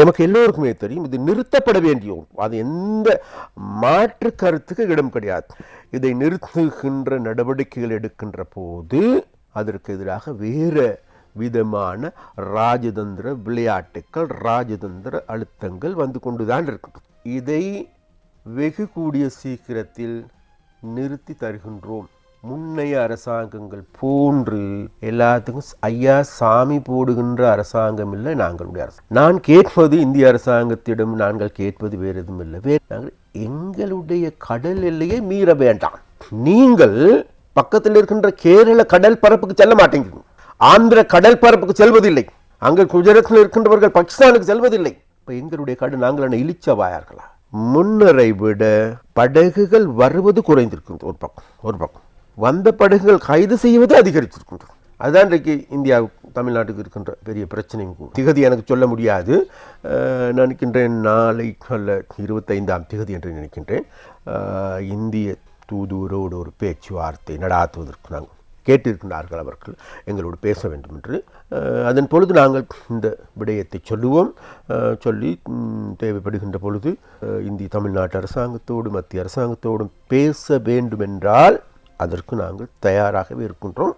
எமக்கு எல்லோருக்குமே தெரியும் இது நிறுத்தப்பட வேண்டிய ஒன்று அது எந்த மாற்று கருத்துக்கு இடம் கிடையாது. இதை நிறுத்துகின்ற நடவடிக்கைகள் எடுக்கின்ற போது அதற்கு எதிராக வேறு விதமான ராஜதந்திர விளையாட்டுக்கள் ராஜதந்திர அழுத்தங்கள் வந்து கொண்டுதான் இருக்கும். இதை வெகு கூடிய சீக்கிரத்தில் நிறுத்தி தருகின்றோம். முன்னைய அரசாங்கங்கள் போன்று எல்லாத்துக்கும் ஐயா சாமி போடுகின்ற அரசாங்கம் இல்லை நாங்களுடைய அரசு. நான் கேட்பது இந்திய அரசாங்கத்திடம் நாங்கள் கேட்பது வேறு எதுவும் இல்லை. வேறு நாங்கள் எங்களுடைய கடல் எல்லையை மீற வேண்டாம். நீங்கள் பக்கத்தில் இருக்கின்ற கேரள கடல் பரப்புக்கு செல்ல மாட்டேங்கிறீங்க ஆந்திர கடல் பரப்புக்கு செல்வதில்லை. அங்கே குஜராத்தில் இருக்கின்றவர்கள் பாகிஸ்தானுக்கு செல்வதில்லை. இப்போ எங்களுடைய கடல் நாங்கள் என்ன இழிச்சவாயார்களா? முன்னரை விட படகுகள் வருவது குறைந்திருக்கும் ஒரு பக்கம் ஒரு பக்கம். வந்த படகுகள் கைது செய்வது அதிகரித்திருக்கின்றது அதுதான் இன்றைக்கு இந்தியாவுக்கு தமிழ்நாட்டுக்கு இருக்கின்ற பெரிய பிரச்சனையும் கூட. திகதி எனக்கு சொல்ல முடியாது. நினைக்கின்றேன் நாளை அல்ல இருபத்தைந்தாம் திகதி என்று நினைக்கின்றேன். இந்திய தூதுவரோடு ஒரு பேச்சுவார்த்தை நடாத்துவதற்கு நாங்கள் கேட்டிருக்கின்றார்கள் அவர்கள். எங்களோடு பேச வேண்டும் என்று. அதன் பொழுது நாங்கள் இந்த விடயத்தை சொல்லுவோம். சொல்லி தேவைப்படுகின்ற பொழுது இந்திய தமிழ்நாட்டு அரசாங்கத்தோடும் மத்திய அரசாங்கத்தோடும் பேச வேண்டுமென்றால் அதற்கு நாங்கள் தயாராகவே இருக்கின்றோம்.